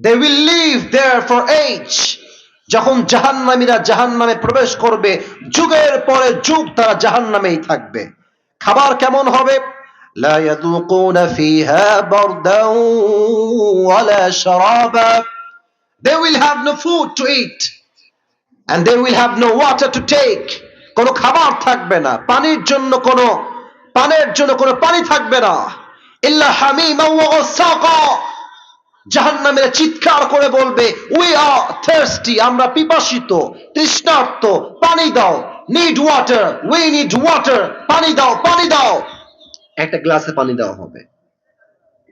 they will live there for age যখন জাহান্নামীরা জাহান্নামে প্রবেশ করবে যুগের পরে যুগ তারা জাহান্নামেই থাকবে খাবার কেমন হবে لا يذوقون فيها بردا ولا شرابا they will have no food to eat and they will have no water to take কোনো খাবার থাকবে না পানির জন্য কোনো পানের জন্য কোনো পানি থাকবে না ইল্লা হামিমা ওয়া গাসাকা জাহান্নামের চিৎকার করে বলবে উই আর থার্স্টি আমরা পিপাসিত, তৃষ্ণার্ত, পানি দাও need water we need water পানি দাও পানি দাও। একটা গ্লাসে পানি দেওয়া হবে।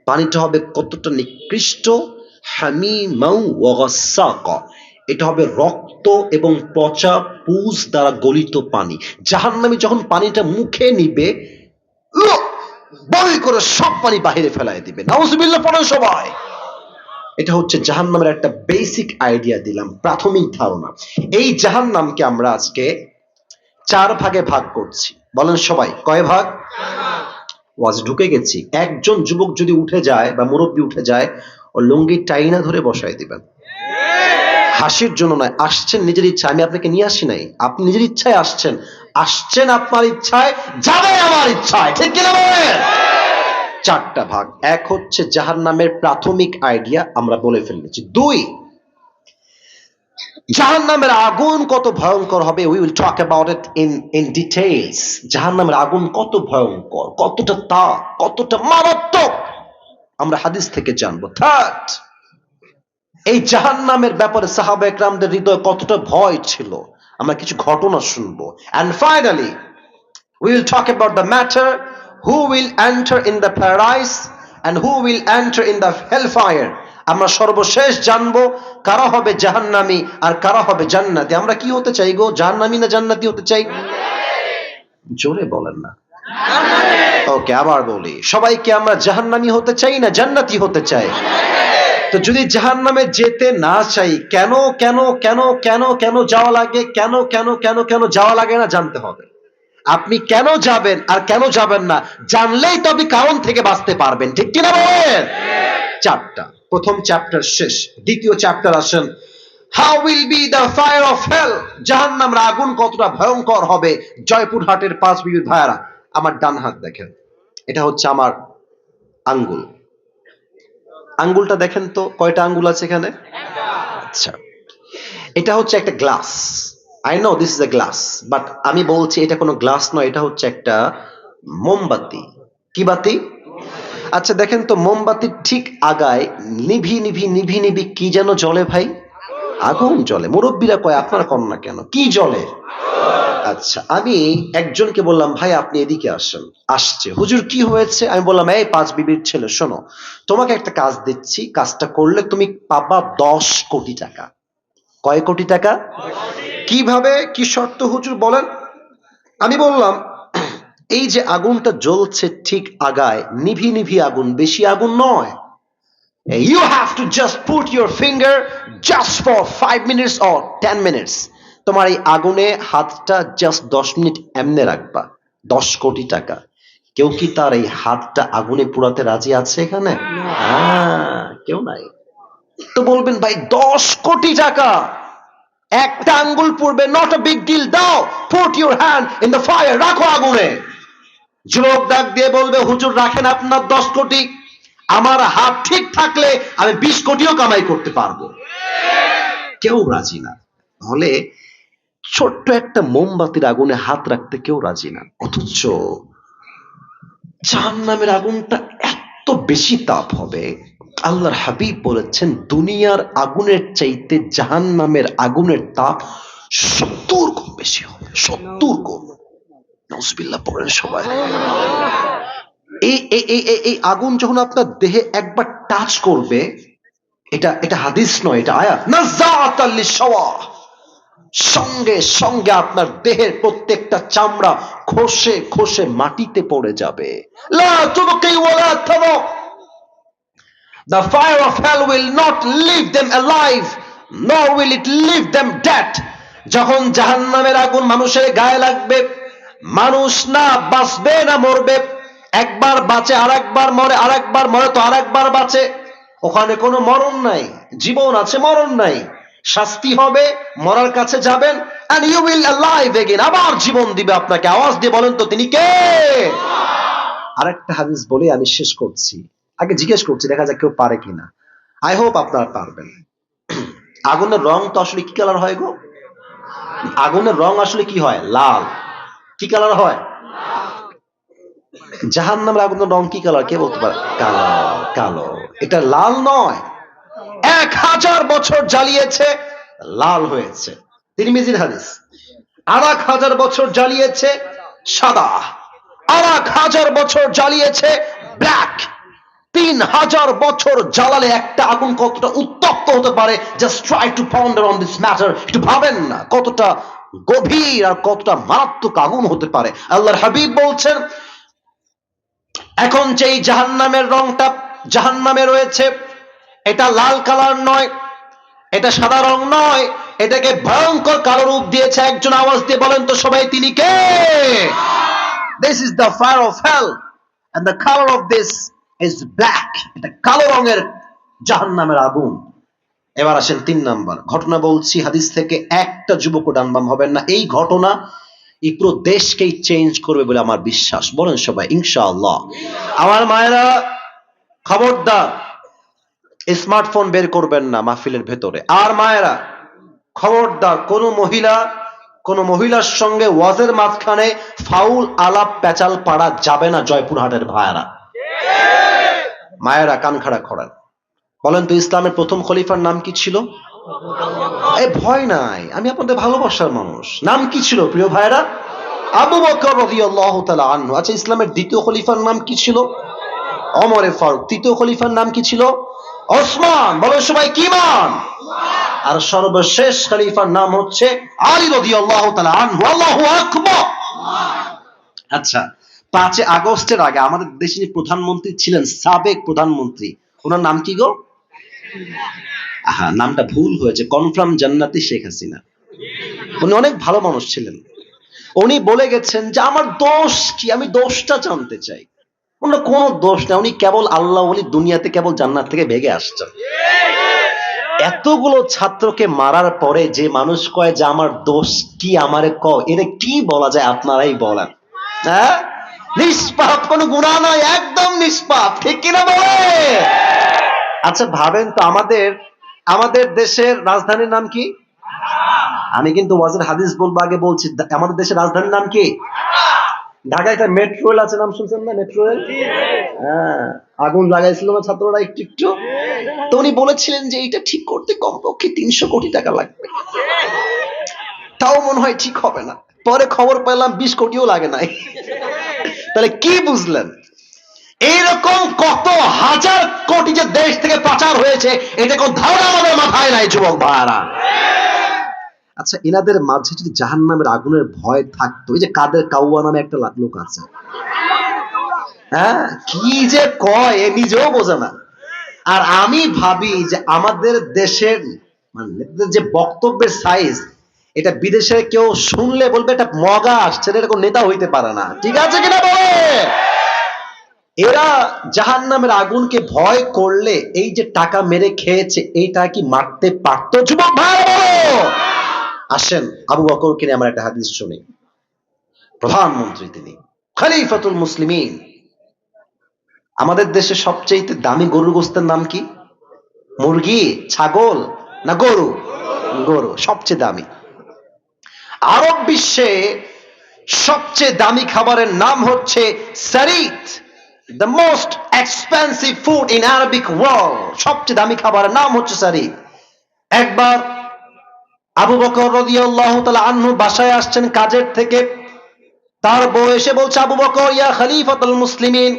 পানিটা হবে কতটা নিকৃষ্ট? হামিমাউ ওয়া গাসাকা। এটা হবে রক্ত এবং পচা পুজ দ্বারা গলিত পানি। জাহান্নামী যখন পানিটা মুখে নিবে বই করে সব পানি বাহিরে ফেলায় দিবে। নাউজুবিল্লাহ, পড়েন সবাই। এটা হচ্ছে জাহান্নামের একটা বেসিক আইডিয়া দিলাম, প্রাথমিক ধারণা। এই জাহান্নামকে আমরা আজকে চার ভাগে ভাগ করছি। বলেন সবাই, কয় ভাগ? ওয়াজ ঢুকে গেছি। একজন যুবক যদি উঠে যায় বা মুরব্বী উঠে যায়, ও লুঙ্গি টাইনা ধরে বসায় দিবেন। হাসির জন্য নয়, আসছেন নিজের ইচ্ছা আমি আপনাকে নিয়ে আসি নাই। আপনি নিজের ইচ্ছায় আসছেন। আসছেন আপনার ইচ্ছায়, যাবে আমার ইচ্ছায়। ঠিক কিনা বলেন? চারটা ভাগ। এক হচ্ছে জাহার নামের প্রাথমিক আইডিয়া, আমরা বলে ফেলেছি। দুই জাহান নামের আগুন কত ভয়ঙ্কর হবে we will talk about it in in details জাহান নামের আগুন কত ভয়ঙ্কর, কতটা তা কতটা মারাত্মক। আমরা হাদিস থেকে জানব। থার্ড এই জাহান নামের ব্যাপারে সাহাবা একরামদের হৃদয়ে কতটা ভয় ছিল, আমরা কিছু ঘটনা শুনব। And finally we will talk about the who will enter in the paradise and who will enter in the hellfire? আমরা সর্বশেষ জানব কারা হবে জাহান্নামী আর কারা হবে জান্নাতি। আমরা কি হতে চাই গো? জাহান্নামী না জান্নাতি হতে চাই? জোরে বলেন না। ওকে, আবার বলি। সবাইকে আমরা জাহান্নামি হতে চাই না জান্নাতি হতে চাই? তো যদি জাহান্নামে যেতে না চাই, কেন কেন কেন কেন কেন যাওয়া লাগে? কেন কেন কেন কেন যাওয়া লাগে না জানতে হবে। আপনি কেন যাবেন আর কেন যাবেন না, জানলেই তো আপনি কারণ থেকে বাঁচতে পারবেন, ঠিক কিনা বলেন? চারটা, প্রথম চ্যাপ্টার শেষ, দ্বিতীয় চ্যাপ্টার আসেন। How will be the fire of hell জাহান্নামের আগুন কতটা ভয়ঙ্কর হবে? জয়পুরহাটের পাঁচ বিবির ভাইয়ারা, আমার ডান হাত দেখেন। এটা হচ্ছে আমার আঙ্গুল। আঙ্গুলটা দেখেন তো, কয়টা আঙ্গুল আছে এখানে? আচ্ছা। এটা হচ্ছে একটা glass. I know this is a glass but আমি বলছি এটা কোনো গ্লাস নয়, এটা হচ্ছে একটা মোমবাতি। কি বাতি? আচ্ছা দেখেন তো মোমবাতির ঠিক আগায় নিভি নিভি নিভি নিভি কি যেন জলে ভাই? আগুন জলে মুরব্বীরা কয়, আপনার কন্যা কেন? কি জলে আচ্ছা আমি একজনকে বললাম, ভাই, আপনি এদিকে আসেন। আসছে। হুজুর, কি হয়েছে? আমি বললাম, এই পাঁচ বিবির ছেলে, শোনো, তোমাকে একটা কাজ দিচ্ছি। কাজটা করলে তুমি পাবা দশ কোটি টাকা। কয় কোটি টাকা? কীভাবে কি শর্ত হুজুর বলেন? আমি বললাম এই যে আগুনটা জ্বলছে ঠিক আগায় নিভি নিভি আগুন বেশি আগুন নয়। You have to just put your finger just for five minutes or ten minutes তোমার এই আগুনে হাতটা জাস্ট দশ মিনিট এমনে রাখবা দশ কোটি টাকা। কেউ কি তার এই হাতটা আগুনে পুরাতে রাজি আছে এখানে? হ্যাঁ, কেউ নাই। তো বলবেন, ভাই, দশ কোটি টাকা। একটা আঙ্গুল পড়বে নট বিগ ডিল দাও put your hand in the fire রাখো আগুনে। যুবক ডাক দিয়ে বলবে, হুজুর, রাখেন আপনার দশ কোটি। আমার হাত ঠিক থাকলে আমি বিশ কোটিও কামাই করতে পারব। কেউ রাজি না। হলে ছোট্ট একটা মোমবাতির আগুনে হাত রাখতে কেউ রাজি না। অথচ জাহান্নামের আগুনটা এত বেশি তাপ হবে আল্লাহর হাবিব বলেছেন, দুনিয়ার আগুনের চাইতে জাহান্নামের আগুনের তাপ সত্তর গুণ বেশি হবে, সত্তর গুণ। নজবিল্লাহ পড়েন সবাই। এই এই আগুন যখন আপনার দেহে একবার টাচ করবে, এটা এটা হাদিস নয়, এটা আয়াত। সঙ্গে সঙ্গে আপনার দেহের প্রত্যেকটা চামড়া খসে খসে মাটিতে পড়ে যাবে। লা The fire of hell will not leave them alive, nor will it leave them dead. যখন জাহান্নামের আগুন মানুষের গায়ে লাগবে মানুষ না বাঁচবে না মরবে। একবার বাঁচে আরেকবার মরে আরেকবার মরে তো আরেকবার বাঁচে। ওখানে কোনো মরণ নাই জীবন আছে মরণ নাই। শাস্তি হবে মরার কাছে যাবেন and you will alive again আবার জীবন দিবে আপনাকে। আওয়াজ দিয়ে বলেন তো তিনি কে? আরেকটা হাদিস বলে আমি শেষ করছি। আগে জিজ্ঞেস করছি, দেখা যাক কেউ পারে কিনা। আই হোপ আপনারা পারবেন। আগুনের রং তো আসলে কি কালার হয় গো? আগুনের রং আসলে কি হয়? লাল। কি কালার হয়? জাহান নামের আগুনের রং কি কালার কে বলতে পারে? কালো কালো। এটা লাল নয়। এক হাজার বছর জ্বালিয়েছে, লাল হয়েছে। তিনি মিজির হাদিস। আর এক হাজার বছর জ্বালিয়েছে সাদা। আর এক হাজার বছর জ্বালিয়েছে ব্ল্যাক। তিন হাজার বছর জ্বালালে একটা আগুন কতটা উত্তপ্ত হতে পারে? Just try to ponder on this matter একটু ভাবেন না, কতটা গভীর আর কতটা মারাত্মক আগুন হতে পারে। আল্লাহর হাবিব বলছেন, এখন যেই জাহান্নামের রংটা জাহান্নামে রয়েছে, এটা লাল কালার নয়, এটা সাদা রং নয়, এটাকে ভয়ঙ্কর কালো রূপ দিয়েছে। একজন আওয়াজ দিয়ে বলেন তো সবাই, তিনি কে? This is the fire of hell and the colour of this is black এটা কালো রঙের জাহান্নামের আগুন। এবার আসেন তিন নাম্বার। ঘটনা বলছি, হাদিস থেকে একটা যুবক ডানবাম হবেন না। এই ঘটনা এই পুরো দেশকেই চেঞ্জ করবে বলে আমার বিশ্বাস। বলেন সবাই, ইনশাআল্লাহ। আমার মায়েরা খবরদার, স্মার্টফোন বের করবেন না মাহফিলের ভেতরে। আর মায়েরা খবরদার, কোন মহিলা, কোন মহিলার সঙ্গে ওয়াজের মাঝখানে ফাউল আলাপ প্যাচাল পাড়া যাবে না জয়পুরহাটের ভাইয়ারা। মায়েরা কান খাড়া করেন। বলেন তো ইসলামের প্রথম খলিফার নাম কি ছিল? এ, ভয় নাই। আমি আপনাদের ভালোবাসার মানুষ। নাম কি ছিল, প্রিয় ভাইরা আবু বকর রাদিয়াল্লাহু তাআলা আচ্ছা ইসলামের দ্বিতীয় খলিফার নাম কি ছিল? অমরে ফারুক। তৃতীয় খলিফার নাম কি ছিল? ওসমান। বলেন সবাই, কি মান? আর সর্বশেষ খলিফার নাম হচ্ছে আলী রাদিয়াল্লাহু তাআলা আনহু। আল্লাহু আকবার। আচ্ছা পাঁচে আগস্টের আগে আমাদের দেশের প্রধানমন্ত্রী ছিলেন, সাবেক প্রধানমন্ত্রী, ওনার নাম কি গো? হ্যাঁ নামটা ভুল হয়েছে। কনফার্ম জান্নাতি শেখ হাসিনা। উনি অনেক ভালো মানুষ ছিলেন। উনি বলে গেছেন যে, আমার দোষ কি? আমি দোষটা জানতে চাই। ওনার কোনো দোষ না উনি কেবল আল্লাহ বলি দুনিয়াতে কেবল জান্নাত থেকে ভেগে আসছেন। এতগুলো ছাত্রকে মারার পরে যে মানুষ কয় যে, আমার দোষ কি আমারে ক এর কি বলা যায় আপনারাই বলেন। হ্যাঁ? নিষ্পাপ, কোনো গুণা নয়, একদম নিষ্পাপ। ঠিক কিনা বলে? আচ্ছা ভাবেন তো আমাদের আমাদের দেশের রাজধানীর নাম কি? আমি কিন্তু ওয়াজের হাদিস বলব আগে বলছি আমাদের দেশের রাজধানীর নাম কি? ঢাকায় একটা মেট্রো রেল আছে, নাম শুনছেন না মেট্রো রেল হ্যাঁ আগুন লাগাইছিল না ছাত্ররা একটু একটু? তো উনি বলেছিলেন যে এটা ঠিক করতে কমপক্ষে তিনশো কোটি টাকা লাগবে। তাও মনে হয় ঠিক হবে না। পরে খবর পেলাম, বিশ কোটিও লাগে নাই। তাহলে কি বুঝলেন? এইরকম কত হাজার কোটি যে দেশ থেকে পাচার হয়েছে, এটা কোন ধারণা আমাদের মাথায় নাই, যুবক ভাইয়ারা। আচ্ছা এনাদের মাঝে যদি জাহান নামের আগুনের ভয় থাকতো, এই যে কাদের কাউয়া নামে একটা লোক আছে। হ্যাঁ? কি যে কয়, এ নিজেও বোঝে না। আর আমি ভাবি যে আমাদের দেশের মানে যে বক্তব্যের সাইজ এটা বিদেশে কেউ শুনলে বলবে, এটা মগা আসছে, এটা কোনো নেতা হইতে পারে না। ঠিক আছে কিনা বলে এরা জাহান নামের আগুনকে ভয় করলে এই যে টাকা মেরে খেয়েছে, এইটা কি মারতে পারতো? যুবক ভাই আসেন, আবু বকরকে নিয়ে আমরা একটা হাদিস শুনি। প্রধানমন্ত্রী তিনি, খালিফাতুল মুসলিমিন। আমাদের দেশে সবচেয়ে দামি গরুর গোস্তের নাম কি? মুরগি, ছাগল না গরু? গরু, সবচেয়ে দামি। আরব বিশ্বে সবচেয়ে দামি খাবারের নাম হচ্ছে সারিত the most expensive food in Arabic world সবচেয়ে দামি খাবারের নাম হচ্ছে সারিত। একবার আবু বকর রাদিয়াল্লাহু তাআলা আনহু বাসায় আসছেন কাজের থেকে। তার বউ এসে বলছে, আবু বকর, ইয়া খলিফাতুল মুসলিমিন,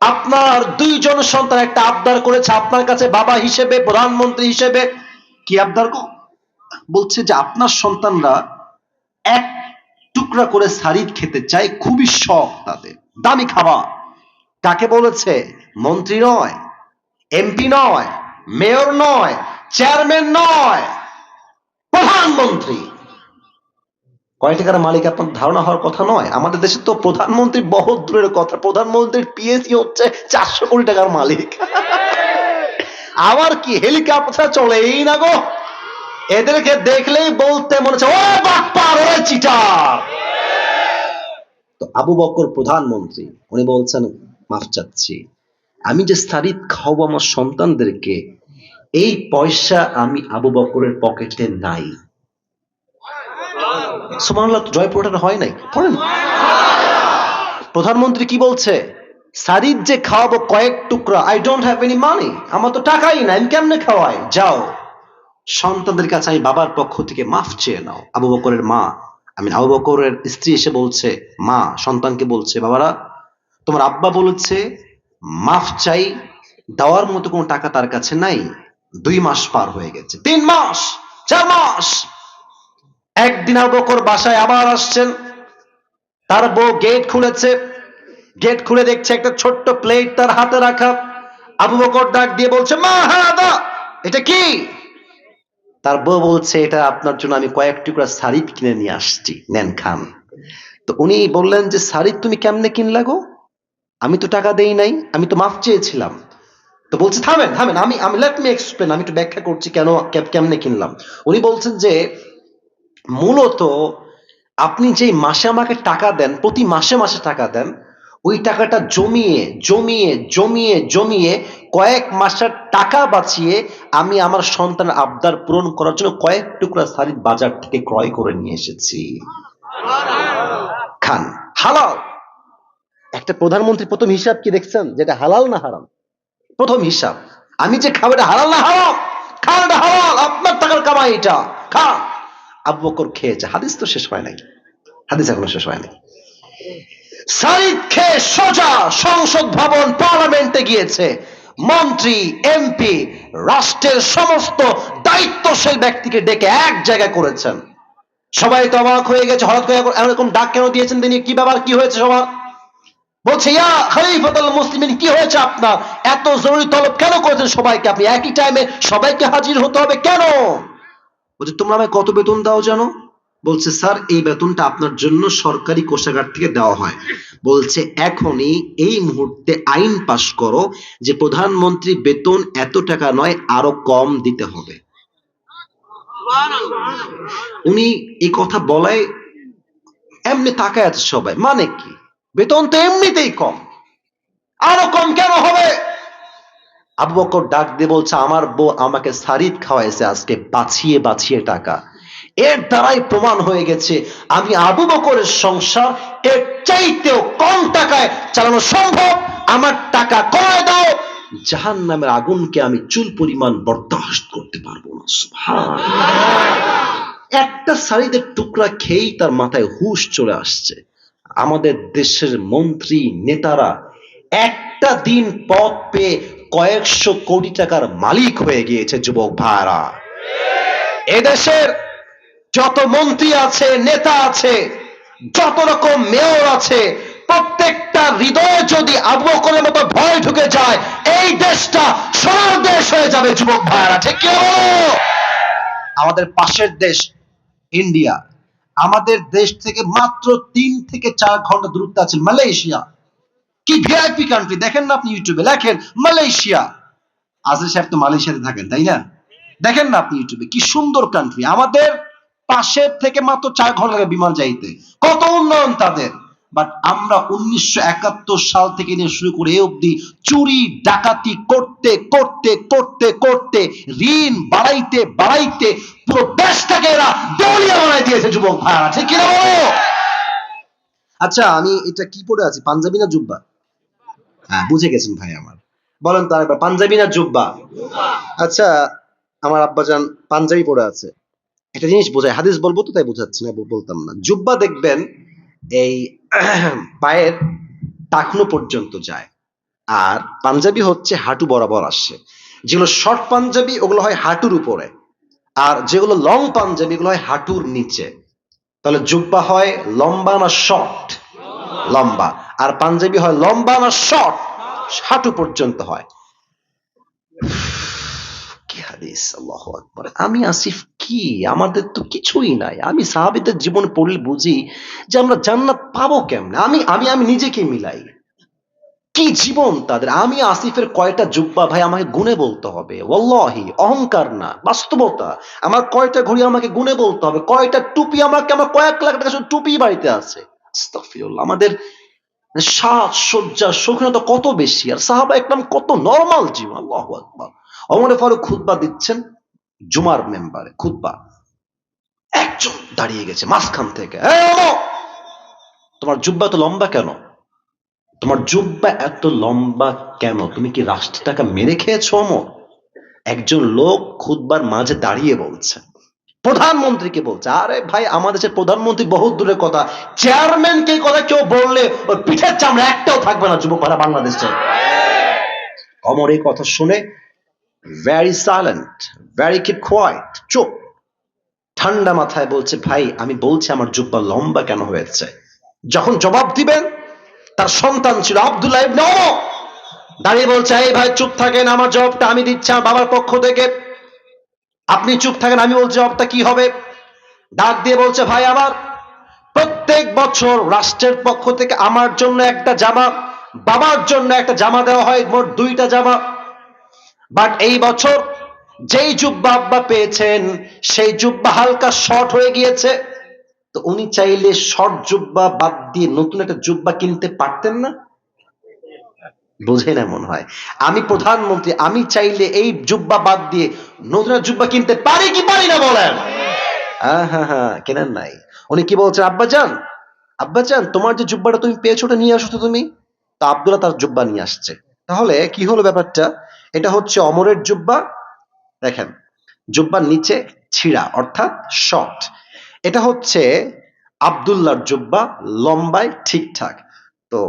আপনার দুইজন সন্তান একটা আবদার করেছে আপনার কাছে বাবা হিসেবে, প্রধানমন্ত্রী হিসেবে। কি আবদার বলছে যে আপনার সন্তানরা এক টুকরা করে সারিদ খেতে চায়, খুবই শখ তাদের। দামি খাবার। কাকে বলেছে? মন্ত্রী নয়, এমপি নয়, মেয়র নয়, চেয়ারম্যান নয়, প্রধানমন্ত্রী। কয় টাকার মালিক? আপনার ধারণা হওয়ার কথা নয়। আমাদের দেশে তো প্রধানমন্ত্রী বহুত দূরের কথা। প্রধানমন্ত্রীর পিএসি হচ্ছে চারশো কোটি টাকার মালিক। আবার কি? হেলিকপ্টার চলেই না গো। এদেরকে দেখলেই বলতে মনে হচ্ছে ও বাপ্পার ওরে চিটার! তো আবু বকর প্রধানমন্ত্রী, উনি বলছেন, মাফ চাচ্ছি। আমি যে সারিদ খাওয়াবো আমার সন্তানদেরকে, এই পয়সা আমি আবু বকরের পকেটে নাই। সুবহানাল্লাহ জয়পুরটা হয় নাই পড়েন। প্রধানমন্ত্রী কি বলছে? সারিদ যে খাওয়াবো কয়েক টুকরা I don't have any money আমার তো টাকাই নাই, আমি কেমনে খাওয়াই? যাও। সন্তানদের কাছে আমি বাবার পক্ষ থেকে মাফ চেয়ে নাও। আবু বকরের মা, আমি আবু বকরের স্ত্রী এসে বলছে, মা, সন্তানকে বলছে, বাবারা, তোমার আব্বা বলেছে, মাফ চাই, দেওয়ার মতো কোনো টাকা তার কাছে নাই, দুই মাস পার হয়ে গেছে। তিন মাস, চার মাস। একদিন আবু বকর বাসায় আবার আসছেন। তার বউ গেট খুলেছে। গেট খুলে দেখছে একটা ছোট্ট প্লেট তার হাতে রাখা। আবু বকর ডাক দিয়ে বলছে, মা হ্যাঁ দা এটা কি? তার বউ বলছে, এটা আপনার জন্য আমি কয়েক টুকরা শাড়ি কিনে নিয়ে আসছি, নেন, খান। তো উনি বললেন যে, শাড়ি তুমি কেমনে কিনলা গো? আমি তো টাকা দেই নাই, আমি তো মাফ চেয়েছিলাম। তো বলছে, থামেন থামেন, আমি আমি লেট মি এক্সপ্লেন আমি একটু ব্যাখ্যা করছি কেন কেমনে কিনলাম? উনি বলছেন যে, মূলত আপনি যেই মাসে আমাকে টাকা দেন, প্রতি মাসে মাসে টাকা দেন, ওই টাকাটা জমিয়ে জমিয়ে জমিয়ে জমিয়ে কয়েক মাসের টাকা বাঁচিয়ে আমি আমার সন্তানের আবদার পূরণ করার জন্য কয়েক টুকরা শাড়ি বাজার থেকে ক্রয় করে নিয়ে এসেছি। খান। হালাল। একটা প্রধানমন্ত্রী প্রথম হিসাব কি দেখছেন? যেটা হালাল না হারাম? প্রথম হিসাব। আমি যে খাব এটা হালাল না হারাম? খান এটা হালাল। আপনার টাকার কামাই এটা। খান। আবু বকর খেয়েছে। হাদিস তো শেষ হয় নাই। হাদিস এখনও শেষ হয় নাই। সারিদ খেয়ে সোজা সংসদ ভবন পার্লামেন্টে গিয়েছে। মন্ত্রী, এমপি, রাষ্ট্রের সমস্ত দায়িত্বশীল ব্যক্তিকে ডেকে এক জায়গায় করেছেন। সবাই তো অবাক হয়ে গেছে, হঠাৎ করে এরকম ডাক কেন দিয়েছেন তিনি? কি ব্যাপার, কি হয়েছে সবার? বলছে, ইয়া খলিফাতুল মুসলিমিন, কি হয়েছে আপনার? এত জরুরি তলব কেন করেছেন সবাইকে আপনি? একই টাইমে সবাইকে হাজির হতে হবে কেন? বলছে, তোমরা আমায় কত বেতন দাও জানো? বলছে, স্যার, এই বেতনটা আপনার জন্য সরকারি কোষাগার থেকে দেওয়া হয়। বলছে, এখনই এই মুহূর্তে আইন পাশ করো যে প্রধানমন্ত্রী বেতন এত টাকা নয়, আরও কম দিতে হবে। উনি এই কথা বলায় এমনি তাকায় আছে সবাই। মানে কি? বেতন তো এমনিতেই কম। আরও কম কেন হবে? আবু বকর ডাক দিয়ে বলছে, আমার বউ আমাকে সারিদ খাওয়াইছে আজকে, বাঁচিয়ে বাঁচিয়ে টাকা। এর দ্বারাই প্রমাণ হয়ে গেছে, আমি আবু বকরের সংসার এর চাইতেও কম টাকায় চালানো সম্ভব। আমার টাকা কমায় দাও। জাহান নামের আগুনকে আমি চুল পরিমাণ বরদাস্ত করতে পারব না একটা শাড়িদের টুকরা খেয়েই তার মাথায় হুশ চলে আসছে। আমাদের দেশের মন্ত্রী, নেতারা একটা দিন পথ পেয়ে কয়েকশো কোটি টাকার মালিক হয়ে গিয়েছে, যুবক ভাইরা। এদেশের যত মন্ত্রী আছে, নেতা আছে, যত রকম মেয়র আছে, প্রত্যেকটা হৃদয়ে যদি আবু মতো ভয় ঢুকে যায়, এই দেশটা সোনার দেশ হয়ে যাবে, যুবক ভাইরা ঠিক আমাদের পাশের দেশ, ইন্ডিয়া। আমাদের দেশ থেকে মাত্র তিন থেকে চার ঘণ্টা দূরত্ব আছে মালয়েশিয়া। কি ভিআইপি কান্ট্রি দেখেন না আপনি ইউটিউবে, লেখেন মালয়েশিয়া। আজর সাহেব তো মালয়েশিয়াতে থাকেন, তাই না? দেখেন না আপনি ইউটিউবে, কি সুন্দর কান্ট্রি আমাদের পাশের থেকে মাত্র চার ঘণ্টা লাগে বিমান যাইতে কত উন্নয়ন তাদের? বাট আমরা উনিশশো একাত্তর সাল থেকে নিয়ে শুরু করে এ অবধি চুরি, ডাকাতি করতে করতে করতে করতে, ঋণ বাড়াইতে বাড়াইতে পুরো দেশটাকে এরা দেউলিয়া বানাই দিয়েছে, যুবক ভাইরা ঠিক কিনা বলো? আচ্ছা আমি এটা কি পরে আছি? পাঞ্জাবি না জুব্বা? হ্যাঁ বুঝে গেছেন ভাই আমার। বলেন তো আরেকবার, পাঞ্জাবি না জুব্বা? আচ্ছা আমার আব্বাজান পাঞ্জাবি পরে আছে। একটা জিনিস বোঝায়, হাদিস বলব তো তাই বোঝাচ্ছি না, বলতাম না। জুব্বা দেখবেন, এই পায়ের টাকনো পর্যন্ত যায়, আর পাঞ্জাবি হচ্ছে হাঁটু বরাবর আসে। যেগুলো শর্ট পাঞ্জাবি, ওগুলো হয় হাঁটুর উপরে, আর যেগুলো লং পাঞ্জাবি, এগুলো হয় হাঁটুর নিচে। তাহলে জুব্বা হয় লম্বা না শর্ট লম্বা। আর পাঞ্জাবি হয় লম্বা না শর্ট হাঁটু পর্যন্ত হয়। হাদিস, আল্লাহু আকবার। আমি আসিফ কি? আমাদের তো কিছুই নাই। আমি সাহাবীদের জীবন পড়লে বুঝি যে আমরা জান্নাত পাবো কেমনে? আমি আমি আমি নিজেকে মিলাই। কি জীবন তাদের? আমি আসিফের কয়টা জুব্বা ভাই আমাকে গুনে বলতে হবে? ওল্লাহি অহংকার না, বাস্তবতা। আমার কয়টা ঘড়ি আমাকে গুনে বলতে হবে? কয়টা টুপি আমাকে, আমার কয়েক লাখ টাকা শুধু টুপি বাড়িতে আছে? আমাদের সাজ সজ্জা শৌখিনতা কত বেশি? আর সাহাবা একদম কত নর্মাল জীবন, আল্লাহ আকবার। অমরে ফারুক খুতবা দিচ্ছেন জুমার মেম্বারে, খুতবা। একজন দাঁড়িয়ে গেছে মাঝখান থেকে। তোমার জুব্বা তো লম্বা কেন? তোমার জুব্বা এত লম্বা কেন? তুমি কি রাষ্ট্রটাকে মেরে খেয়েছো অমর একজন লোক খুদবার মাঝে দাঁড়িয়ে বলছে। প্রধানমন্ত্রীকে বলছে, আরে ভাই, আমাদের দেশের প্রধানমন্ত্রী বহুত দূরের কথা। চেয়ারম্যানকে কথা কেউ বললে ওর পিঠের চামড়া একটাও থাকবে না যুবক ভাড়া বাংলাদেশে। অমর এই কথা শুনে very silent very keep quiet চুপ। ঠান্ডা মাথায় বলছে, ভাই, আমি বলছি আমার জুব্বা লম্বা কেন হয়েছে? যখন জবাব দিবেন, তার সন্তান ছিল আব্দুল্লাহ ইবনে ওমর। দাঁড়িয়ে বলছে, এই ভাই, চুপ থাকেন, আমার জবাবটা আমি দিচ্ছি আমার বাবার পক্ষ থেকে। আপনি চুপ থাকেন, আমি বলছি জবাবটা কি হবে? ডাক দিয়ে বলছে, ভাই, আমার প্রত্যেক বছর রাষ্ট্রের পক্ষ থেকে আমার জন্য একটা জামা, বাবার জন্য একটা জামা দেওয়া হয়, মোট দুইটা জামা। বাট এই বছর যেই জুব্বা আব্বা পেয়েছেন, সেই জুব্বা হালকা শর্ট হয়ে গিয়েছে। তো উনি চাইলে শর্ট জুব্বা বাদ দিয়ে নতুন একটা জুব্বা কিনতে পারতেন না? বুঝে না মনে হয়। আমি প্রধানমন্ত্রী, আমি চাইলে এই জুব্বা বাদ দিয়ে নতুন জুব্বা কিনতে পারি কি পারি না বলেন? হ্যাঁ হ্যাঁ হ্যাঁ কেনেন নাই। উনি কি বলছেন, আব্বা যান আব্বা যান, তোমার যে জুব্বাটা তুমি পেয়েছ ওটা নিয়ে আসো তো তুমি? তা আব্দুল্লাহ তার জুব্বা নিয়ে আসছে। তাহলে কি হলো ব্যাপারটা? এটা হচ্ছে অমরের জুব্বা, দেখেন, জুব্বার নিচে ছিঁড়া, অর্থাৎ শর্ট এটা হচ্ছে আব্দুল্লাহর জুব্বা, লম্বায় ঠিকঠাক। তো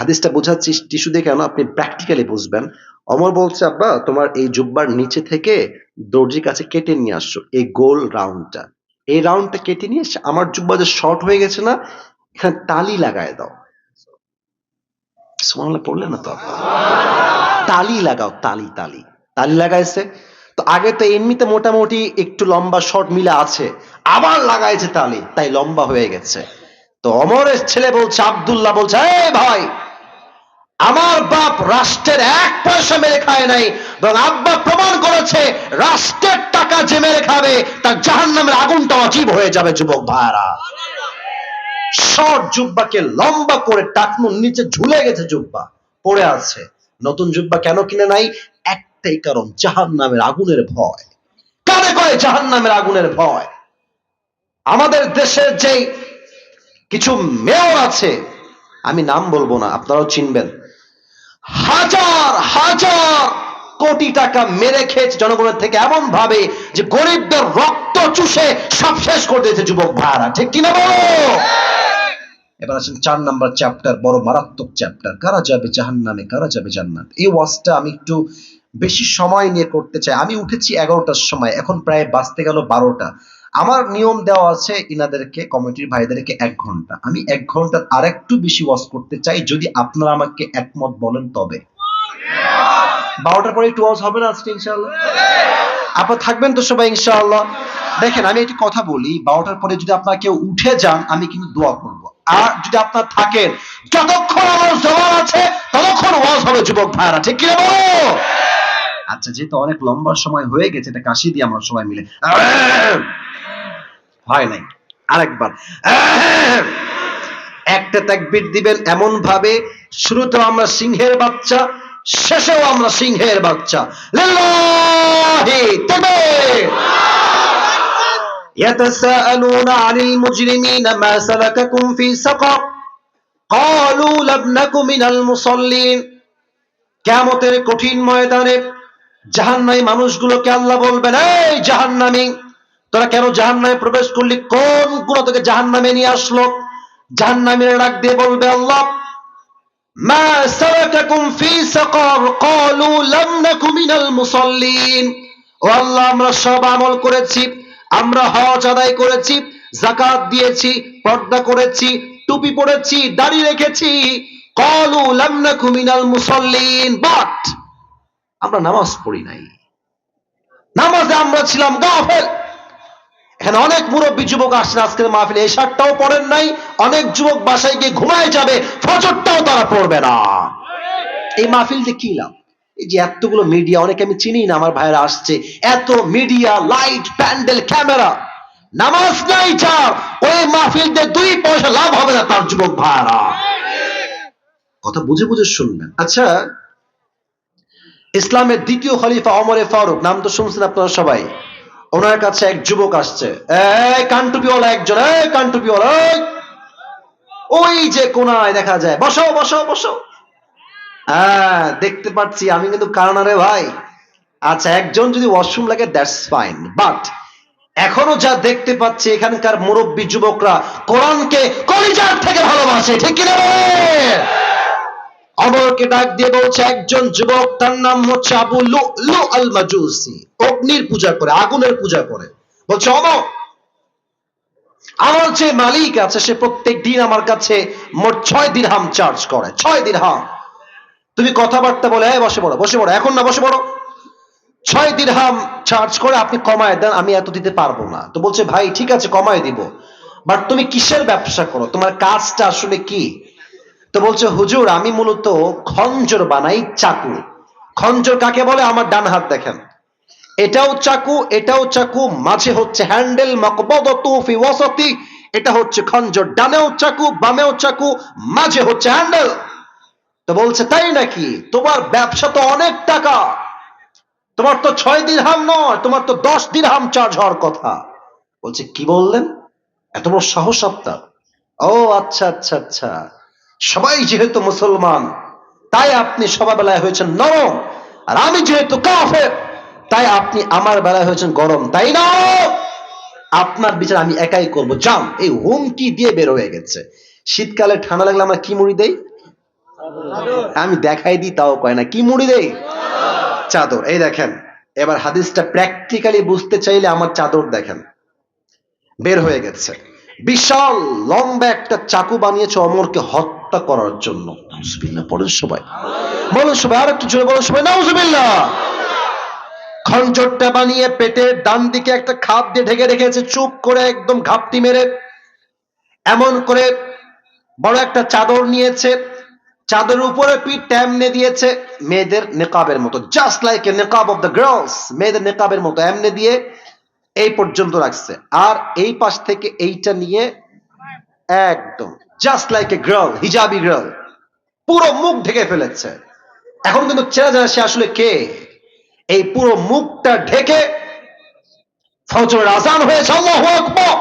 হাদিসটা বোঝাচ্ছি টিস্যু দিয়ে কেন আপনি প্র্যাকটিক্যালি বুঝবেন। অমর বলছে, আব্বা, তোমার এই জুব্বার নিচে থেকে দর্জির কাছে কেটে নিয়ে আসছো, এই গোল রাউন্ডটা এই রাউন্ডটা কেটে নিয়ে আমার জুব্বা যে শর্ট হয়ে গেছে না, এখানে তালি লাগায় দাও। সুবহানাল্লাহ, পড়লে না তো? আপা? তালি লাগাও, তালি তালি। তালি লাগাইছে। তো আগে তো এমনিতে মোটামুটি একটু লম্বা শর্ট মিলে আছে, আবার লাগাইছে তালি, তাই লম্বা হয়ে গেছে। তো অমরের ছেলে বলছে, আব্দুল্লাহ বলছে, এই ভাই, আমার বাপ রাষ্ট্রের এক পয়সা মেরে খায় নাই এবং আব্বা প্রমাণ করেছে, রাষ্ট্রের টাকা যে মেরে খাবে, তার জাহান নামের আগুনটা অজীব হয়ে যাবে, যুবক ভাইরা শর্ট জুব্বাকে লম্বা করে টাকনুর নিচে ঝুলে গেছে জুব্বা, পড়ে আছে। নতুন জুব্বা কেন কিনে নাই? একটাই কারণ জাহান নামের আগুনের ভয়। কানে করে জাহান নামের আগুনের ভয়? আমাদের দেশের যেই কিছু মেয়র আছে, আমি নাম বলব না, আপনারাও চিনবেন। হাজার হাজার কোটি টাকা মেরে খেয়েছে জনগণের থেকে এমন ভাবে যে গরিবদের রক্ত চুষে সব শেষ করে দিয়েছে যুবক ভাড়া ঠিক কিনা বলো? এবার আসেন চার নাম্বার চ্যাপ্টার বড় মারাত্মক চ্যাপ্টার কারা যাবে জাহান নামে কারা যাবে জান্নাত? এই ওয়াজটা আমি একটু বেশি সময় নিয়ে করতে চাই। আমি উঠেছি এগারোটার সময়, এখন প্রায় বাঁচতে গেল বারোটা। আমার নিয়ম দেওয়া আছে ইনাদেরকে কমিটির ভাইদেরকে এক ঘণ্টা। আমি এক ঘণ্টার আর একটু বেশি ওয়াজ করতে চাই, যদি আপনারা আমাকে একমত বলেন তবে। বারোটার পরে একটু ওয়াজ হবে না আজকে ইনশাআল্লাহ? আপনারা থাকবেন তো সবাই ইনশাআল্লাহ? দেখেন, আমি একটি কথা বলি, বারোটার পরে যদি আপনারা কেউ উঠে যান, আমি কিন্তু দোয়া করব। আর যদি আপনারা থাকেন, যতক্ষণ আমার জবান আছে, ততক্ষণ ওয়াজ হবে, যুবক ভাইরা ঠিক কিনা বলো? আচ্ছা যেহেতু অনেক লম্বা সময় হয়ে গেছে, এটা কাশি দিয়ে আমরা সবাই মিলে। হয় নাই। আরেকবার। একটা তাকবীর দিবেন এমন ভাবে শুরুতে আমরা সিংহের বাচ্চা, শেষেও আমরা সিংহের বাচ্চা। লিল্লাহি তাকবীর! يتساءلون عن المجرمين ما سلككم في سقر قالوا لم نك من المصلين কিয়ামতের কঠিন ময়দানে জাহান্নামী মানুষগুলোকে আল্লাহ বলবেন এই জাহান্নামী তোরা কেন জাহান্নামে প্রবেশ করলি কোন গুণ তোকে জাহান্নামে নিয়ে আসলো জাহান্নামীরা ডাক দিয়ে বলবে আল্লাহ মা সালাকাকুম ফি সাকার ক্বালু লাম নাকু মিনাল মুসাল্লিন ও আল্লাহ আমরা সব আমল করেছি আমরা হজ আদায় করেছি জাকাত দিয়েছি, পর্দা করেছি, টুপি পরেছি, দাড়ি রেখেছি। ক্বালু লাম নাকু মিনাল মুসাল্লিন, বাট আমরা নামাজ পড়ি নাই। নামাজে আমরা ছিলাম গাফেল। এখানে অনেক মুরব্বী যুবক আসছেন, আজকের মাহফিলে এই শার্টটাও পড়েন নাই, অনেক যুবক বাসায় গিয়ে ঘুমায় যাবে, ফজরটাও তারা পড়বে না। এই মাহফিলতে কি লাভ? যে এতগুলো মিডিয়া অনেকে আমি চিনি না, আমার ভাইরা আসছে। এত মিডিয়া লাইট প্যান্ডেল ক্যামেরা নামাজ নাই চার ওই মাহফিলতে দুই পয়সা লাভ হবে না তার যুবক ভাইরা কথা বুঝে বুঝে শুনবেন। আচ্ছা ইসলামের দ্বিতীয় খলিফা অমরে ফারুক, নাম তো শুনছেন আপনারা সবাই? ওনার কাছে এক যুবক আসছে। এই কানটুপিওয়ালা একজন, এই কানটুপিওয়ালা ওই যে কোনায় দেখা যায়। বসো বসো বসো। হ্যাঁ দেখতে পাচ্ছি। আমি কিন্তু কারণারে ভাই। আচ্ছা একজন যদি ওয়াশরুম লাগে দ্যাটস ফাইন বাট এখনও যা দেখতে পাচ্ছি, এখানকার মুরব্বী যুবকরা কোরআনকে কলিজার থেকে ভালোবাসে, ঠিক কিনা? অমরকে ডাক দিয়ে বলছে, একজন যুবক, তার নাম হচ্ছে আবু লু লু আল মাজুসি অগ্নির পূজা করে, আগুনের পূজা করে। বলছে, অমর, আমার যে মালিক আছে, সে প্রত্যেক দিন আমার কাছে মোট ছয় দিরহাম চার্জ করে, ছয় দিরহাম। তুমি কথাবার্তা বলে, "এই, বসে পড়ো বসে পড়ো, এখন না, বসে পড়ো। ছয় দিরহাম চার্জ করে আপনি কমায় দেন, আমি এত দিতে পারব না। তো বলছে, ভাই, ঠিক আছে, কমায় দিব। বাট তুমি কিসের ব্যবসা করো? তোমার কাজটা আসলে কি? তো বলছে, হুজুর, আমি মূলত খঞ্জর বানাই চাকু। খঞ্জর কাকে বলে? আমার ডান হাত দেখেন। এটাও চাকু এটাও চাকু, মাঝে হচ্ছে হ্যান্ডেল এটা হচ্ছে খঞ্জর, ডানেও চাকু, বামেও চাকু, মাঝে হচ্ছে হ্যান্ডেল। তো বলছে, তাই নাকি? তোমার ব্যবসা তো অনেক টাকা। তোমার তো ছয় দিন হাম নয়, তোমার তো দশ দিন হাম চার্জ হওয়ার কথা। বলছে, কি বললেন? এত বড় সাহস আপনার? ও আচ্ছা আচ্ছা আচ্ছা। সবাই যেহেতু মুসলমান, তাই আপনি সবার বেলায় হয়েছেন নরম। আর আমি যেহেতু কাফের, তাই আপনি আমার বেলায় হয়েছেন গরম। তাই না? আপনার বিচার আমি একাই করব। যান, এই হুমকি দিয়ে বের হয়ে গেছে। শীতকালে ঠান্ডা লাগলে আমরা কি মুড়ি দেই? আমি দেখাই দিই, তাও কয় না। কি মুড়ি দেই? চাদর। এই দেখেন, এবার হাদিসটা প্র্যাকটিক্যালি বুঝতে চাইলে আমার চাদর দেখেন। বের হয়ে গেছে। বিশাল লম্বা একটা চাকু বানিয়েছে অমরকে হত্যা করার জন্য। নাউজুবিল্লাহ সবাই। বলুন সবাই আর একটু জোরে বলুন সবাই, নাউজুবিল্লাহ। খঞ্জরটা বানিয়ে পেটের ডান দিকে একটা খাপ দিয়ে ঢেকে রেখেছে, চুপ করে একদম ঘাপটি মেরে। এমন করে বড় একটা চাদর নিয়েছে। চাদরের উপরে পিঠ ট্যামনে দিয়েছে, মেয়েদের নেকাবের মতো জাস্ট লাইক এ নেকাব অফ দ্য গার্লস মেয়েদের নেকাবের মতো, এমনে দিয়ে এই পর্যন্ত রাখছে। আর এই পাশ থেকে এইটা নিয়ে একদম জাস্ট লাইক এ গার্ল হিজাবি গার্ল পুরো মুখ ঢেকে ফেলেছে। এখন কিন্তু চেনা যায় সে আসলে কে? এই পুরো মুখটা ঢেকে ফজরের আজান হয়েছে, আল্লাহু আকবার।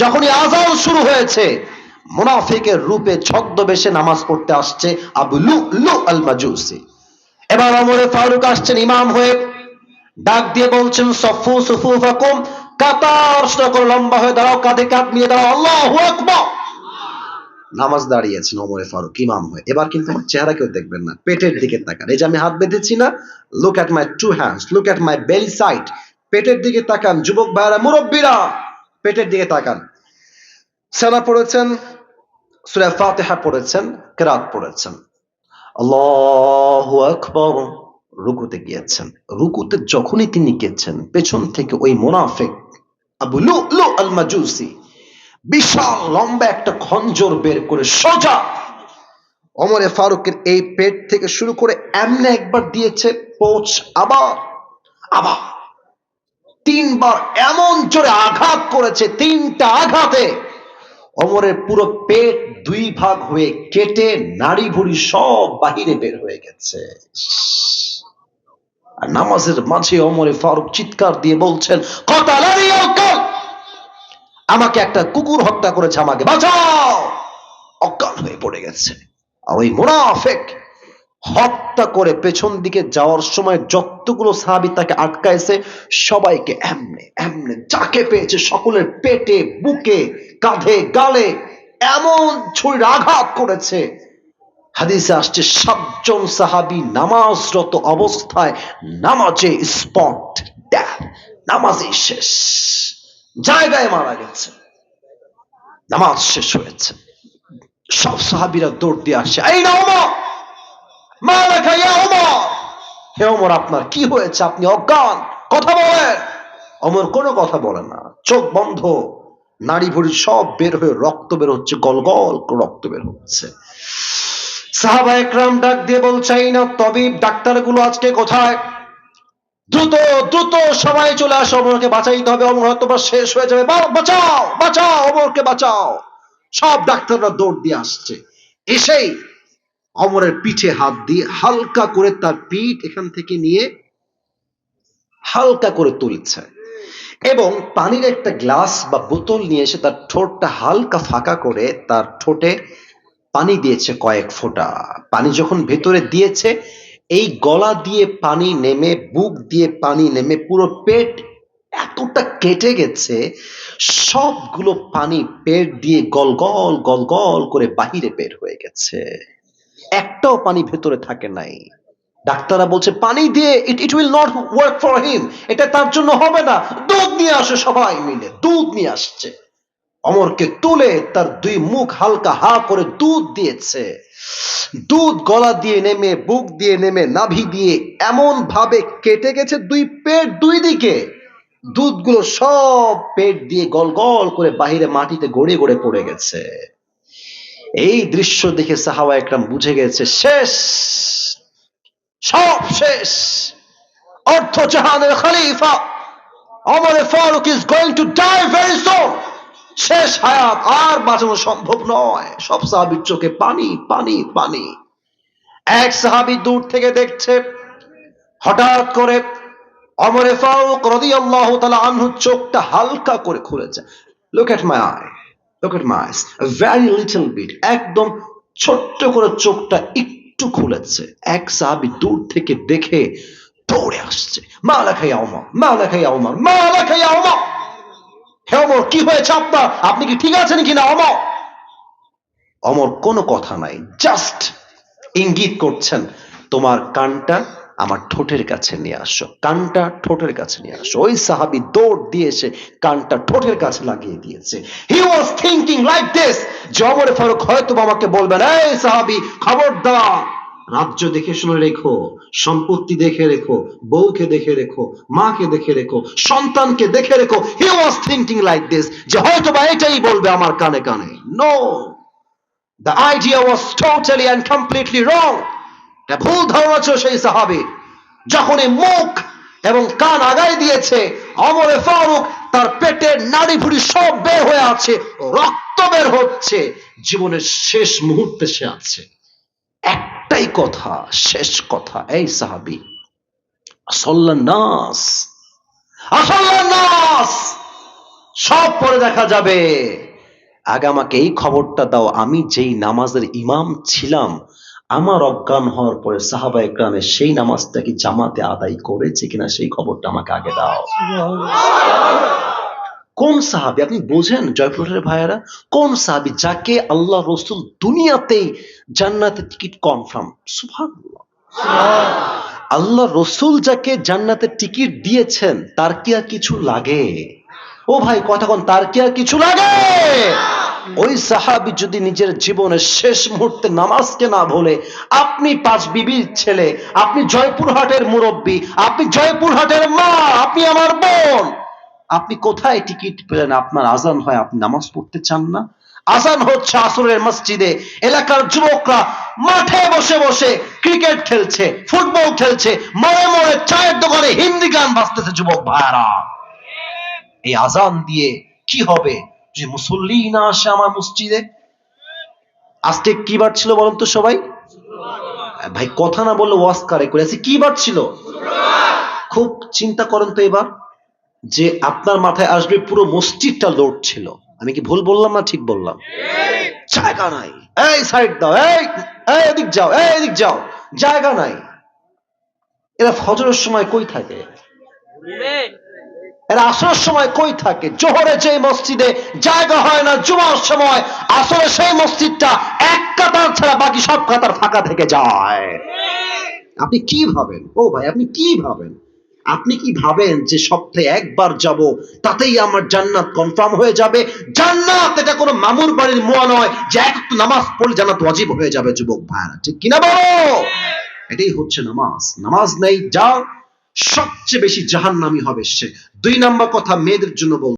যখনই আজান শুরু হয়েছে মুনাফিকের রূপে ছদ্মবেশে নামাজ পড়তে আসছে আবু লু লু আল মাজুসি এবার অমরে ফারুক আসছেন ইমাম হয়ে। ডাক দিয়ে বলছেন, সফু, সুফু, ফাকুম, কাতার করে লম্বা হয়ে দাঁড়াও, কাঁধে কাঁধ মিলিয়ে দাঁড়াও, আল্লাহু নামাজ ফারুক, ইমাম হয়ে। এবার কিন্তু আমার চেহারা কেউ দেখবেন না, পেটের দিকে তাকান। এই যে আমি হাত বেঁধেছি না look at my two hands look at my belly side পেটের দিকে তাকান, যুবক ভাইরা মুরব্বীরা, পেটের দিকে তাকান। সানা পড়েছেন সূরা ফাতিহা পড়েছেন, কিরাত পড়েছেন। আল্লাহু আকবার, রুকুতে গিয়েছেন। রুকুতে যখনই তিনি গেছেন পেছন থেকে ওই মুনাফিক আবু লু লু আল মাজুসি বিশাল লম্বা একটা খঞ্জর বের করে সোজা অমরে ফারুকের এই পেট থেকে শুরু করে এমনি একবার দিয়েছে পোচ আবার আবার। তিনবার এমন জোরে আঘাত করেছে, তিনটা আঘাতে অমরের পুরো পেট দুই ভাগ হয়ে কেটে নাড়ি ভুড়ি সব বাহিরে বের হয়ে গেছে। আর নামাজের মাঝে অমরে ফারুক চিৎকার দিয়ে বলছেন আমাকে একটা কুকুর হত্যা করেছে, আমাকে বাঁচাও! অজ্ঞান হয়ে পড়ে গেছে। আর ওই মুনাফেক হত্যা করে পেছন দিকে যাওয়ার সময় যতগুলো সাহাবি তাকে আটকাইছে, সবাইকে এমনে এমনে যাকে পেয়েছে সকলের পেটে, বুকে, কাঁধে, গালে, এমন ছুরির আঘাত করেছে। হাদিসে আসছে, সাতজন সাহাবি নামাজরত অবস্থায় নামাজে স্পট নামাজে শেষ, জায়গায় মারা গেছে, নামাজ শেষ হয়েছে। সব সাহাবিরা দৌড় দিয়ে আসছে, এই না ইয়া ওমর। হে আপনার কি হয়েছে? আপনি অজ্ঞান। কথা বলেন। অমর কোনো কথা বলে না। চোখ বন্ধ। সব বের হয়ে রক্ত বের হচ্ছে, গল গল রক্ত বের হচ্ছে। সাহাবা একরাম ডাক দিয়ে বলছাই না ডাক্তারগুলো আজকে কোথায়? দ্রুত দ্রুত সবাই চলে আসো অমরকে বাঁচাইতে হবে। অমর হয়তো শেষ হয়ে যাবে। বাঁচাও বাঁচাও অমরকে বাঁচাও। সব ডাক্তাররা দৌড় দিয়ে আসছে। এসেই অমরের পিঠে হাত দিয়ে হালকা করে তার পিঠ এখান থেকে নিয়ে হালকা করে তুলছে। এবং পানির একটা গ্লাস বা বোতল নিয়ে এসে তার ঠোঁটটা হালকা ফাঁকা করে তার ঠোঁটে পানি দিয়েছে কয়েক ফোঁটা। পানি যখন ভেতরে দিয়েছে, এই গলা দিয়ে পানি নেমে, বুক দিয়ে পানি নেমে পুরো পেট এতটা কেটে গেছে, সবগুলো পানি পেট দিয়ে গল গল গল গল করে বাহিরে বের হয়ে গেছে। একটাও পানি ভেতরে থাকে নাই। ডাক্তাররা বলছে, পানি দিয়ে it it will not work for him এটা তার জন্য হবে না। দুধ নিয়ে আসে সবাই মিলে, দুধ নিয়ে আসছে। অমরকে তুলে তার দুই মুখ হালকা হা করে দুধ দিয়েছে। দুধ গলা দিয়ে নেমে, বুক দিয়ে নেমে, নাভি দিয়ে এমন ভাবে কেটে গেছে দুই পেট দুই দিকে। দুধগুলো সব পেট দিয়ে গল গল করে বাহিরে মাটিতে গড়ে গড়ে পড়ে গেছে। এই দৃশ্য দেখে সাহাবা একরাম বুঝে গেছে, শেষ, সব শেষ। অর্থ জাহানের খলিফা Omar Farooq is going to die very soon শেষ হায়াত আর বাঁচানো সম্ভব নয়। সব সাহাবির চোখে পানি পানি পানি। এক সাহাবি দূর থেকে দেখছে, হঠাৎ করে অমরে ফারুক রদি আল্লাহ তালা আনহু চোখটা হালকা করে খুলেছে। Look at my eye look at my eyes very little bit একদম ছোট্ট করে চোখটা একটু খুলেছে। এক সাহাবি দূর থেকে দেখে দৌড়ে আসছে। মা লেখাই অমর মা লেখাই অমর মা লেখাই অমর হে অমর কি হয়েছে আপনার? আপনি কি ঠিক আছেন কিনা অমর অমর কোনো কথা নাই। জাস্ট ইঙ্গিত করছেন, তোমার কানটা আমার ঠোঁটের কাছে নিয়ে আসো, কানটা ঠোঁটের কাছে নিয়ে আসো। ওই সাহাবি দৌড় দিয়ে এসে কানটা ঠোঁটের কাছে লাগিয়ে দিয়েছে। He was thinking like this জমরে Farooq হয়তো আমাকে বলবেন, এই সাহাবি, খবরদার! রাজ্য দেখে শুনে রেখো, সম্পত্তি দেখে রেখো, বউকে দেখে রেখো, মাকে দেখে রেখো, সন্তানকে দেখে রেখো। He was thinking like this যে হয়তো বা এটাই বলবে আমার কানে কানে। No the idea was totally and completely wrong এটা ভুল ধারণা ছিল সেই সাহাবি। যখন এই মুখ এবং কান আগায় দিয়েছে, অমরে ফারুক তার পেটের নাড়ি ভুড়ি সব বের হয়ে আছে, রক্ত বের হচ্ছে, জীবনের শেষ মুহূর্তে সে আছে। একটাই কথা, শেষ কথা, এই সাহাবি। নাস। নাস! সব পরে দেখা যাবে। আগে আমাকে এই খবরটা দাও, আমি যেই নামাজের ইমাম ছিলাম আমার অজ্ঞান হওয়ার পরে সাহাবা একরামে সেই নামাজটা কি জামাতে আদায় করেছে কিনা সেই খবরটা আমাকে আগে দাও। কোন সাহাবি? আপনি বোঝেন জয়পুরের ভাইয়েরা? কোন সাহাবি যাকে আল্লাহ রসুল দুনিয়াতেই জান্নাতের টিকিট কনফার্ম সুবহানাল্লাহ। আল্লাহ রসুল যাকে জান্নাতের টিকিট দিয়েছেন, তার কি আর কিছু লাগে? ও ভাই, কথা কোন তার কি আর কিছু লাগে? ওই সাহাবি যদি নিজের জীবনের শেষ মুহূর্তে নামাজকে না ভুলে, আপনি পাঁচ বিবির ছেলে, আপনি জয়পুরহাটের মুরব্বী, আপনি জয়পুরহাটের মা, আপনি আমার বোন, আপনি কোথায় টিকিট পেলেন? আপনার আজান হয়, আপনি নামাজ পড়তে চান না? আজান হচ্ছে আসরের মসজিদে, এলাকার যুবকরা মাঠে বসে বসে ক্রিকেট খেলছে, ফুটবল খেলছে, মরে মরে চায়ের দোকানে হিন্দি গান বাজতেছে যুবক ভাইয়ারা। এই আজান দিয়ে কি হবে? যে মুসল্লি না আসে আমার মসজিদে? আজকে কি বার ছিল বলেন তো সবাই? ভাই, কথা না বললে ওয়াজ কারে করে? আছে কি বার ছিল? খুব চিন্তা করেন তো এবার, যে আপনার মাথায় আসবে পুরো মসজিদটা লোড ছিল আমি কি ভুল বললাম না ঠিক বললাম? জায়গা নাই। এই সাইড দাও এই এদিক যাও, এই এদিক যাও, জায়গা নাই। এরা ফজরের সময় কই থাকে? এরা আসরের সময় কই থাকে? জোহরে যে মসজিদে জায়গা হয় না, জুমার সময় আসলে সেই মসজিদটা এক কাতার ছাড়া বাকি সব কাতার ফাঁকা থেকে যায়। আপনি কি ভাবেন? ও ভাই, আপনি কি ভাবেন? আপনি কি ভাবেন যে সপ্তাহে একবার যাব, তাতেই আমার জান্নাত কনফার্ম হয়ে যাবে? জান্নাত এটা কোনো মামুর বাড়ির মোয়া নয় যে এক নামাজ পড়লে জান্নাত ওয়াজিব হয়ে যাবে, যুবক ভাইরা ঠিক কিনা বলো? এটাই হচ্ছে নামাজ। নামাজ নেই, যা সবচেয়ে বেশি জাহান্নামী হবে সে দুই নাম্বার কথা মেয়েদের জন্য বল